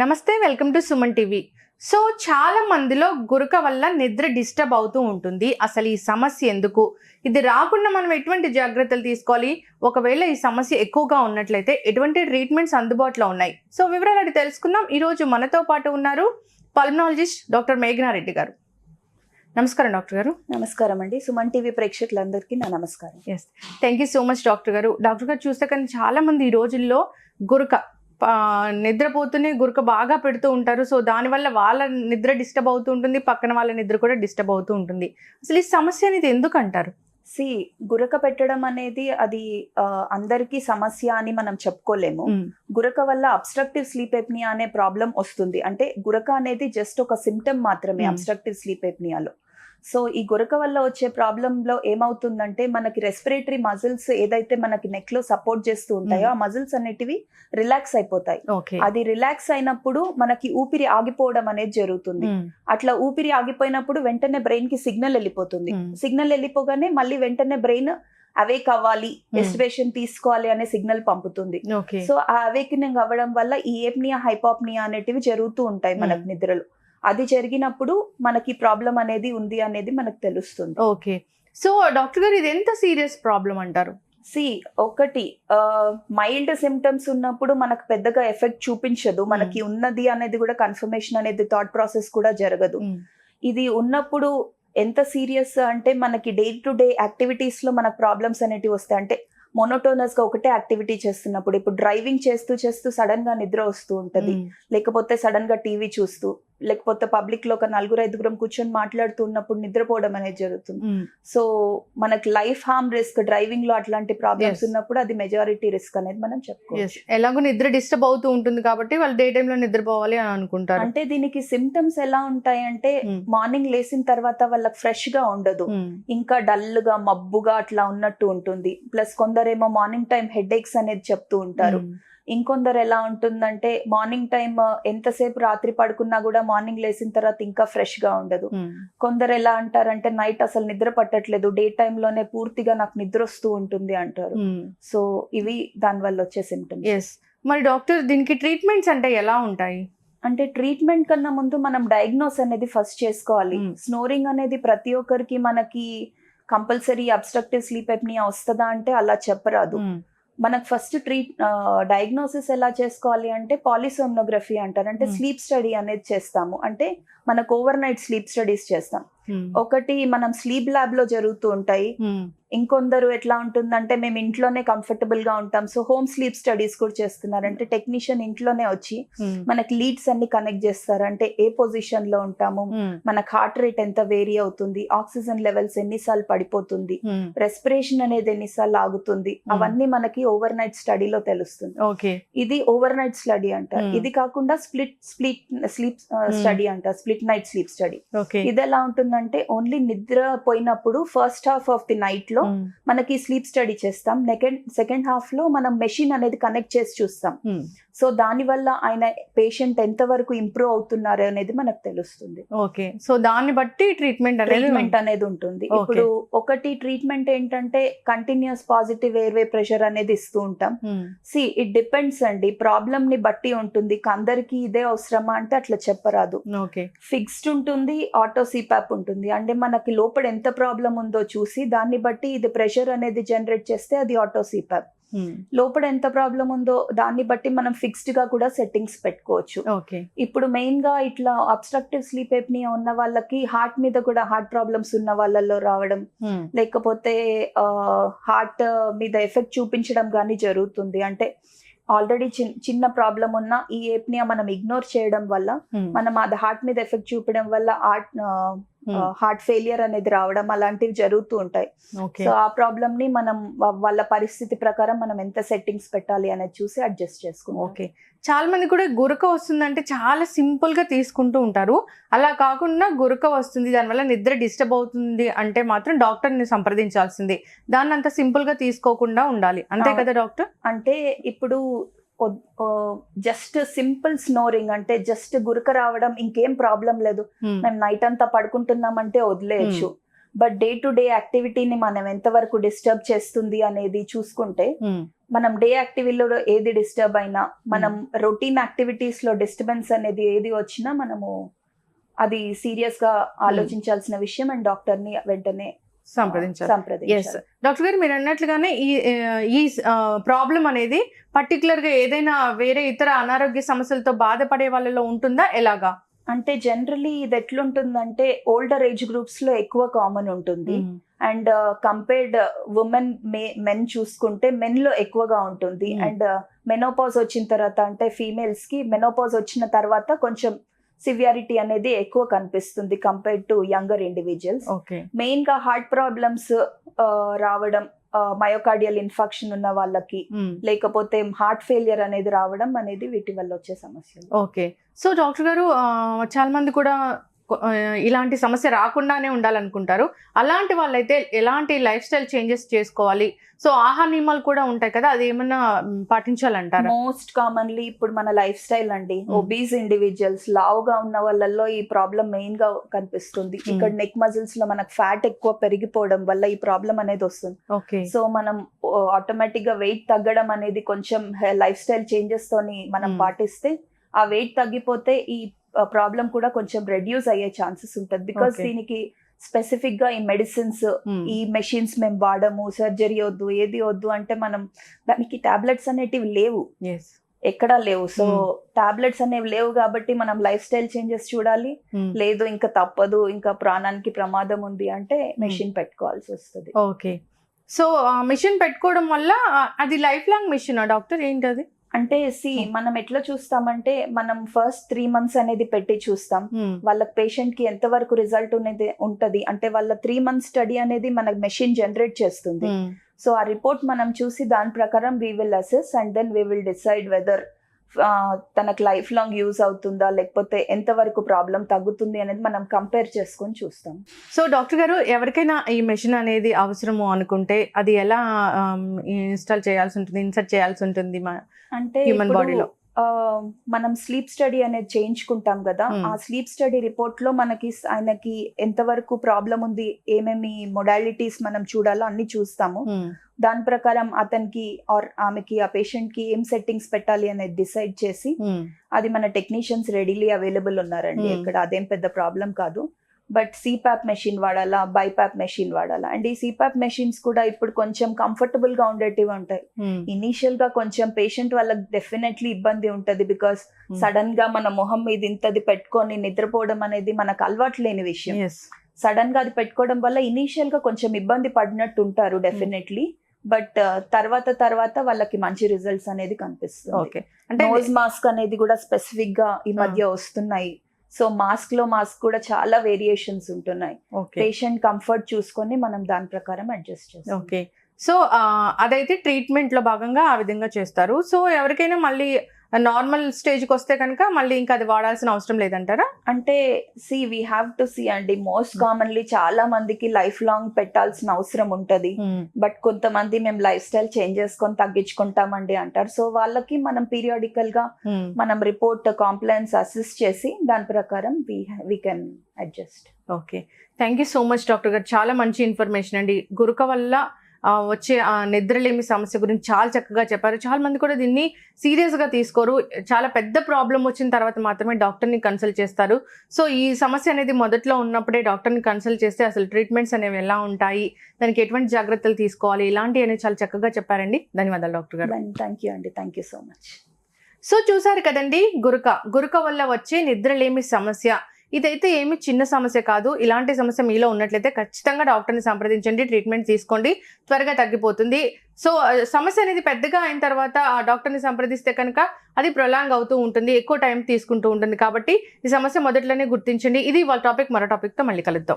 నమస్తే welcome to Suman TV. So చాలా మందిలో గురక వల్ల నిద్ర డిస్టర్బ్ అవుతూ ఉంటుంది. అసలు ఈ సమస్య ఎందుకు? ఇది రాకుండా మనం ఎటువంటి జాగ్రత్తలు తీసుకోవాలి? ఒకవేళ ఈ సమస్య ఎక్కువగా ఉన్నట్లయితే ఎటువంటి ట్రీట్మెంట్స్ అందుబాటులో ఉన్నాయి? సో వివరాలు అడిగి తెలుసుకుందాం ఈరోజు మనతో పాటు ఉన్నారు పల్మనాలజిస్ట్ డాక్టర్ మేఘనారెడ్డి గారు. నమస్కారం డాక్టర్ గారు. నమస్కారం అండి. సుమన్ టీవీ ప్రేక్షకులందరికీ నా నమస్కారం. Yes thank you so much doctor గారు. డాక్టర్ గారు చూస్తే కానీ చాలా మంది ఈ రోజుల్లో గురక నిద్రపోతూనే గురక బాగా పెడుతూ ఉంటారు. సో దానివల్ల వాళ్ళ నిద్ర డిస్టర్బ్ అవుతూ ఉంటుంది. పక్కన వాళ్ళ నిద్ర కూడా డిస్టర్బ్ అవుతూ ఉంటుంది. అసలు ఈ సమస్య అనేది ఎందుకు అంటారు? సి గురక పెట్టడం అనేది అది అందరికీ సమస్య అని మనం చెప్పుకోలేము. గురక వల్ల అబ్స్ట్రక్టివ్ స్లీప్ ఎప్నియా అనే ప్రాబ్లం వస్తుంది. అంటే గురక అనేది జస్ట్ ఒక సిమ్టమ్ మాత్రమే. అబ్స్ట్రక్టివ్ స్లీప్ ఎప్నియాలో సో ఈ గురక వల్ల వచ్చే ప్రాబ్లంలో ఏమవుతుందంటే మనకి రెస్పిరేటరీ మజిల్స్ ఏదైతే మనకి నెక్లో సపోర్ట్ చేస్తూ ఉంటాయో. ఆ మజిల్స్ అనేటివి రిలాక్స్ అయిపోతాయి. అది రిలాక్స్ అయినప్పుడు మనకి ఊపిరి ఆగిపోవడం అనేది జరుగుతుంది. అట్లా ఊపిరి ఆగిపోయినప్పుడు వెంటనే బ్రెయిన్కి సిగ్నల్ వెళ్ళిపోతుంది. సిగ్నల్ వెళ్ళిపోగానే మళ్ళీ వెంటనే బ్రెయిన్ అవేక్ అవ్వాలి రెస్పిరేషన్ తీసుకోవాలి అనే సిగ్నల్ పంపుతుంది. సో ఆ అవేకనింగ్ అవ్వడం వల్ల ఈ ఏప్నియా హైపాప్నియా అనేటివి జరుగుతూ ఉంటాయి మనకు. నిద్రలో. అది జరిగినప్పుడు మనకి ప్రాబ్లం అనేది ఉంది అనేది మనకు తెలుస్తుంది. ఓకే సో డాక్టర్ గారు ఇది ఎంత సీరియస్ ప్రాబ్లం అంటారు? సి ఒకటి మైల్డ్ సిమ్టమ్స్ ఉన్నప్పుడు మనకు పెద్దగా ఎఫెక్ట్ చూపించదు. మనకి ఉన్నది అనేది కూడా కన్ఫర్మేషన్ అనేది థాట్ ప్రాసెస్ కూడా జరగదు. ఇది ఉన్నప్పుడు ఎంత సీరియస్ అంటే మనకి డే టు డే యాక్టివిటీస్లో మనకు ప్రాబ్లమ్స్ అనేటివి వస్తాయి. అంటే మొనోటోనస్గా ఒకటే యాక్టివిటీ చేస్తున్నప్పుడు ఇప్పుడు డ్రైవింగ్ చేస్తూ చేస్తూ సడన్గా నిద్ర వస్తూ ఉంటది. లేకపోతే సడన్గా టీవీ చూస్తూ లేకపోతే పబ్లిక్లో ఒక నలుగురు ఐదుగురం కూర్చొని మాట్లాడుతూ ఉన్నప్పుడు నిద్రపోవడం అనేది జరుగుతుంది సో మనకి లైఫ్ హార్మ్ రిస్క్ డ్రైవింగ్లో అట్లాంటి ప్రాబ్లమ్స్. ఉన్నప్పుడు అది మెజారిటీ రిస్క్ అనేది మనం చెప్పుకోవచ్చు ఎలాగో నిద్ర డిస్టర్బ్ అవుతూ ఉంటుంది కాబట్టి వాళ్ళు డే టైంలో నిద్రపోవాలి అని అనుకుంటారు అంటే దీనికి సిమ్టమ్స్ ఎలా ఉంటాయంటే Hmm. మార్నింగ్ లేచిన తర్వాత వాళ్ళకి ఫ్రెష్గా ఉండదు Hmm. ఇంకా డల్గా మబ్బుగా అట్లా ఉన్నట్టు ఉంటుంది ప్లస్ కొందరేమో మార్నింగ్ టైం హెడ్ ఏక్స్ అనేది చెప్తూ ఉంటారు Hmm. ఇంకొందరు ఎలా ఉంటుందంటే మార్నింగ్ టైం ఎంతసేపు రాత్రి పడుకున్నా కూడా మార్నింగ్ లేచిన తర్వాత ఇంకా ఫ్రెష్గా ఉండదు Hmm. కొందరు ఎలా అంటారంటే నైట్ అసలు నిద్ర పట్టట్లేదు డే లోనే పూర్తిగా నాకు నిద్ర వస్తూ ఉంటుంది అంటారు Hmm. సో ఇవి దాని వల్ల వచ్చే సిమ్టమ్స్ మరి డాక్టర్ దీనికి ట్రీట్మెంట్స్ అంటే ఎలా ఉంటాయి అంటే ట్రీట్మెంట్ కన్నా ముందు మనం డయాగ్నోస్ అనేది ఫస్ట్ చేసుకోవాలి Mm. స్నోరింగ్ అనేది ప్రతి ఒక్కరికి మనకి కంపల్సరీ అబ్స్ట్రక్టివ్ స్లీప్ ఎప్నియా వస్తుందా అంటే అలా చెప్పరాదు Hmm. మనకు ఫస్ట్ ట్రీట్ డయాగ్నోసిస్ ఎలా చేసుకోవాలి అంటే పాలిసోమ్నోగ్రఫీ అంటారు అంటే. స్లీప్ స్టడీ అనేది చేస్తాము అంటే మనకు ఓవర్ నైట్ స్లీప్ స్టడీస్ చేస్తాం. ఒకటి మనం స్లీప్ ల్యాబ్లో జరుగుతూ ఉంటాయి. Hmm. ఇంకొందరు ఎట్లా ఉంటుందంటే మేము ఇంట్లోనే కంఫర్టబుల్గా ఉంటాం. సో హోమ్ స్లీప్ స్టడీస్ కూడా చేస్తున్నారు అంటే టెక్నీషియన్ ఇంట్లోనే వచ్చి Hmm. మనకి లీడ్స్ అన్ని కనెక్ట్ చేస్తారు. అంటే ఏ పొజిషన్లో ఉంటాము? Hmm. మనకు హార్ట్ రేట్ ఎంత వేరీ అవుతుంది? ఆక్సిజన్ లెవెల్స్ ఎన్నిసార్లు పడిపోతుంది? Hmm. రెస్పిరేషన్ అనేది ఎన్నిసార్లు ఆగుతుంది? Hmm. అవన్నీ మనకి ఓవర్ నైట్ స్టడీలో తెలుస్తుంది. ఓకే. ఇది ఓవర్ నైట్ స్టడీ అంటారు Hmm. ఇది కాకుండా స్ప్లిట్ స్లీప్ స్లీప్ స్టడీ అంటారు స్ప్లిట్ నైట్ స్లీప్ స్టడీ ఇది ఎలా ఉంటుందంటే ఓన్లీ నిద్ర పోయినప్పుడు ఫస్ట్ హాఫ్ ఆఫ్ ది నైట్లో Hmm. మనకి స్లీప్ స్టడీ చేస్తాం. సెకండ్ సెకండ్ హాఫ్లో మనం మెషిన్ అనేది కనెక్ట్ చేసి చూస్తాం. Hmm. సో దాని వల్ల ఆయన పేషెంట్ ఎంత వరకు ఇంప్రూవ్ అవుతున్నారు అనేది మనకు తెలుస్తుంది. ఓకే సో దాన్ని బట్టి ట్రీట్మెంట్ అనేది ట్రీట్మెంట్ అనేది ఉంటుంది. ఇప్పుడు ఒకటి ట్రీట్మెంట్ ఏంటంటే కంటిన్యూస్ పాజిటివ్ ఎయిర్వే ప్రెషర్ అనేది ఇస్తూ ఉంటాం. Hmm. సి ఇట్ డిపెండ్స్ అండి. ప్రాబ్లమ్ని బట్టి ఉంటుంది. అందరికి ఇదే అవసరమా అంటే అట్లా చెప్పరాదు. ఫిక్స్డ్ ఉంటుంది ఆటో సిపాప్ ఉంటుంది అంటే మనకి లోపల ఎంత ప్రాబ్లం ఉందో చూసి దాన్ని బట్టి ఇది ప్రెషర్ అనేది జనరేట్ చేస్తే అది ఆటో సిపాప్ Hmm. లోపల ఎంత ప్రాబ్లం ఉందో దాన్ని బట్టి మనం ఫిక్స్డ్గా కూడా సెట్టింగ్స్ పెట్టుకోవచ్చు ఇప్పుడు మెయిన్గా ఇట్లా అబ్స్ట్రక్టివ్ స్లీప్ ఎప్నియా ఉన్న వాళ్ళకి హార్ట్ మీద కూడా హార్ట్ ప్రాబ్లమ్స్ ఉన్న వాళ్ళల్లో రావడం. లేకపోతే హార్ట్ మీద ఎఫెక్ట్ చూపించడం కానీ జరుగుతుంది అంటే ఆల్రెడీ చిన్న ప్రాబ్లం ఉన్న ఈ ఏప్నియా మనం ఇగ్నోర్ చేయడం వల్ల. మనం అది హార్ట్ మీద ఎఫెక్ట్ చూపడం వల్ల హార్ట్ ఫెయిలియర్ అనేది రావడం అలాంటివి జరుగుతూ ఉంటాయి. సో ఆ ప్రాబ్లమ్ని మనం వాళ్ళ పరిస్థితి ప్రకారం మనం ఎంత సెట్టింగ్స్ పెట్టాలి అనేది చూసి అడ్జస్ట్ చేసుకుంటాం. ఓకే. చాలా మంది కూడా గురక వస్తుందంటే చాలా సింపుల్గా తీసుకుంటూ ఉంటారు. అలా కాకుండా గురక వస్తుంది దానివల్ల నిద్ర డిస్టర్బ్ అవుతుంది అంటే మాత్రం డాక్టర్ని సంప్రదించాల్సిందే. దాన్ని అంత సింపుల్గా తీసుకోకుండా ఉండాలి. అంతే. కదా డాక్టర్? అంటే ఇప్పుడు జస్ట్ సింపుల్ స్నోరింగ్ అంటే జస్ట్ గురక రావడం ఇంకేం ప్రాబ్లం లేదు. Hmm. మేము నైట్ అంతా పడుకుంటున్నామంటే వదిలేయచ్చు. బట్ డే టు డే యాక్టివిటీని మనం ఎంతవరకు డిస్టర్బ్ చేస్తుంది అనేది చూసుకుంటే ఉమ్, మనం డే యాక్టివిటీలో ఏది డిస్టర్బ్ అయినా మనం రొటీన్ యాక్టివిటీస్లో డిస్టర్బెన్స్ అనేది ఏది వచ్చినా మనము అది సీరియస్గా ఆలోచించాల్సిన విషయం. అండ్ డాక్టర్ని వెంటనే సంప్రదించాలి ఎస్ సంప్రదించాలి డాక్టర్ గారు మీరు అన్నట్లుగానే ఈ ఈ ప్రాబ్లం అనేది పర్టికులర్గా ఏదైనా వేరే ఇతర అనారోగ్య సమస్యలతో బాధపడే వాళ్ళలో ఉంటుందా? ఎలాగా? అంటే జనరలీ ఇది ఎట్లుంటుందంటే ఓల్డర్ ఏజ్ గ్రూప్స్లో ఎక్కువ కామన్ ఉంటుంది. And compared women may men చూసుకుంటే మెన్లో ఎక్కువగా ఉంటుంది. Hmm. అండ్ మెనోపాజ్ వచ్చిన తర్వాత అంటే ఫీమేల్స్కి మెనోపాజ్ వచ్చిన తర్వాత కొంచెం సివియారిటీ అనేది ఎక్కువ కనిపిస్తుంది కంపేర్డ్ టు యంగర్ ఇండివిజువల్స్ మెయిన్గా హార్ట్ ప్రాబ్లమ్స్ రావడం మయోకార్డియల్ ఇన్ఫెక్షన్ ఉన్న వాళ్ళకి ఉమ్, లేకపోతే హార్ట్ ఫెయిలియర్ అనేది రావడం అనేది వీటి వల్ల వచ్చే సమస్యలు. ఓకే సో డాక్టర్ గారు చాలా మంది కూడా ఇలాంటి సమస్య రాకుండానే ఉండాలనుకుంటారు. అలాంటి వాళ్ళైతే ఎలాంటి లైఫ్ స్టైల్ చేంజెస్ చేసుకోవాలి? సో ఆహార నియమాలు కూడా ఉంటాయి కదా అది ఏమన్నా పాటించాలంటారా? మోస్ట్ కామన్లీ ఇప్పుడు మన లైఫ్ స్టైల్ అండి. ఒబీస్ ఇండివిజువల్స్ లావుగా ఉన్న వాళ్ళల్లో ఈ ప్రాబ్లం మెయిన్గా కనిపిస్తుంది. ఇక్కడ నెక్ మజిల్స్లో మనకు ఫ్యాట్ ఎక్కువ పెరిగిపోవడం వల్ల ఈ ప్రాబ్లం అనేది వస్తుంది. ఓకే. సో మనం ఆటోమేటిక్గా వెయిట్ తగ్గడం అనేది కొంచెం లైఫ్ స్టైల్ చేంజెస్ తోని మనం. పాటిస్తే ఆ వెయిట్ తగ్గిపోతే ఈ ప్రాబ్లం కూడా కొంచెం రెడ్యూస్ అయ్యే ఛాన్సెస్ ఉంటుంది. బికాస్. దీనికి స్పెసిఫిక్గా ఈ మెడిసిన్స్ మ్, ఈ మెషిన్స్ మేము వాడము సర్జరీ వద్దు ఏది వద్దు అంటే మనం దానికి టాబ్లెట్స్ అనేటివి లేవు. ఎక్కడా లేవు. So Hmm. టాబ్లెట్స్ అనేవి లేవు కాబట్టి మనం లైఫ్ స్టైల్ చేంజెస్ చూడాలి. మ్, లేదు ఇంకా తప్పదు ఇంకా ప్రాణానికి ప్రమాదం ఉంది అంటే మెషిన్ పెట్టుకోవాల్సి వస్తుంది. ఓకే సో మిషన్ పెట్టుకోవడం వల్ల అది లైఫ్ లాంగ్ మిషన్ డాక్టర్? ఏంటది? అంటే సి Hmm. మనం ఎట్లా చూస్తామంటే మనం ఫస్ట్ త్రీ మంత్స్ అనేది పెట్టి చూస్తాం. మ్, వాళ్ళ పేషెంట్కి ఎంత వరకు రిజల్ట్ అనేది ఉంటది? అంటే వాళ్ళ త్రీ మంత్స్ స్టడీ అనేది మనకు మెషిన్ జనరేట్ చేస్తుంది. సో ఆ రిపోర్ట్ మనం చూసి దాని ప్రకారం we will assess and then we will decide whether తనకు లైఫ్ లాంగ్ యూజ్ అవుతుందా లేకపోతే ఎంత వరకు ప్రాబ్లం తగ్గుతుంది అనేది మనం కంపేర్ చేసుకొని చూస్తాం సో డాక్టర్ గారు ఎవరికైనా ఈ మెషిన్ అనేది అవసరము అనుకుంటే అది ఎలా ఇన్స్టాల్ చేయాల్సి ఉంటుంది ఇన్సర్ట్ చేయాల్సి ఉంటుంది అంటే Human ఇప్పుడు, body లో. ఆ, మనం స్లీప్ స్టడీ అనేది చేయించుకుంటాం కదా Hmm. ఆ స్లీప్ స్టడీ రిపోర్ట్లో మనకి ఆయనకి ఎంతవరకు ప్రాబ్లం ఉంది ఏమేమి మొడాలిటీస్ మనం చూడాలో అన్ని చూస్తాము. మ్, దాని ప్రకారం అతనికి ఆర్ ఆమెకి ఆ పేషెంట్కి ఏం సెట్టింగ్స్ పెట్టాలి అనేది డిసైడ్ చేసి మ్, అది మన టెక్నీషియన్స్ రెడీలీ అవైలబుల్ ఉన్నారండి. Hmm. ఇక్కడ అదేం పెద్ద ప్రాబ్లం కాదు. బట్ సిపాప్ మెషిన్ వాడాలా బైపాప్ మెషిన్ వాడాలా? అండ్ ఈ సిపాప్ మెషిన్స్ కూడా ఇప్పుడు కొంచెం కంఫర్టబుల్గా ఉండేటివి ఉంటాయి. ఇనీషియల్గా కొంచెం పేషెంట్ వాళ్ళకి డెఫినెట్లీ ఇబ్బంది ఉంటది బికాస్ Hmm. సడన్గా మన మొహం మీద ఇంతది పెట్టుకొని నిద్రపోవడం అనేది మనకు అలవాటు లేని విషయం. సడన్గా అది పెట్టుకోవడం వల్ల ఇనీషియల్గా కొంచెం ఇబ్బంది పడినట్టు ఉంటారు డెఫినెట్లీ బట్ తర్వాత తర్వాత వాళ్ళకి మంచి రిజల్ట్స్ అనేది కనిపిస్తుంది. ఓకే అంటే నోజ్ మాస్క్ అనేది కూడా స్పెసిఫిక్గా ఈ మధ్య వస్తున్నాయి. సో మాస్క్లో మాస్క్ కూడా చాలా వేరియేషన్స్ ఉంటున్నాయి. పేషెంట్ కంఫర్ట్ చూసుకొని మనం దాని ప్రకారం అడ్జస్ట్ చేస్తాం. ఓకే. సో అదైతే ట్రీట్మెంట్లో భాగంగా ఆ విధంగా చేస్తారు. సో ఎవరికైనా మళ్ళీ నార్మల్ స్టేజ్కి వస్తే కనుక మళ్ళీ ఇంకా అది వాడాల్సిన అవసరం లేదంటారా? అంటే see we have to see అండి. మోస్ట్ కామన్లీ చాలా మందికి లైఫ్ లాంగ్ పెట్టాల్సిన అవసరం ఉంటది. బట్ కొంతమంది మేము లైఫ్ స్టైల్ చేంజ్ చేసుకొని తగ్గించుకుంటామండి అంటారు. సో వాళ్ళకి మనం పీరియాడికల్గా మనం రిపోర్ట్ కాంప్లైన్స్ అసిస్ట్ చేసి దాని ప్రకారం we can adjust okay thank you so much doctor గారు. చాలా మంచి ఇన్ఫర్మేషన్ అండి. గురుక వల్ల వచ్చే ఆ నిద్రలేమి సమస్య గురించి చాలా చక్కగా చెప్పారు. చాలా మంది కూడా దీన్ని serious గా తీసుకోరు. చాలా పెద్ద ప్రాబ్లం వచ్చిన తర్వాత మాత్రమే డాక్టర్ని కన్సల్ట్ చేస్తారు. సో ఈ సమస్య అనేది మొదట్లో ఉన్నప్పుడే డాక్టర్ని కన్సల్ట్ చేస్తే అసలు ట్రీట్మెంట్స్ అనేవి ఎలా ఉంటాయి? దానికి ఎటువంటి జాగ్రత్తలు తీసుకోవాలి? ఇలాంటివి అనేవి చాలా చక్కగా చెప్పారండి. ధన్యవాదాలు డాక్టర్ గారు. థ్యాంక్ యూ అండి. Thank you so much so చూసారు కదండి గురుక. గురుక వల్ల వచ్చే నిద్రలేమి సమస్య. ఇదైతే ఏమి చిన్న సమస్య కాదు. ఇలాంటి సమస్య మీలో ఉన్నట్లయితే ఖచ్చితంగా డాక్టర్ని సంప్రదించండి ట్రీట్మెంట్ తీసుకోండి త్వరగా తగ్గిపోతుంది. సో సమస్య అనేది పెద్దగా అయిన తర్వాత ఆ డాక్టర్ని సంప్రదిస్తే కనుక అది ప్రొలాంగ్ అవుతూ ఉంటుంది ఎక్కువ టైం తీసుకుంటూ ఉంటుంది కాబట్టి ఈ సమస్య మొదట్లోనే గుర్తించండి. ఇది వాళ్ళ టాపిక్ మరో టాపిక్తో మళ్ళీ కలుద్దాం.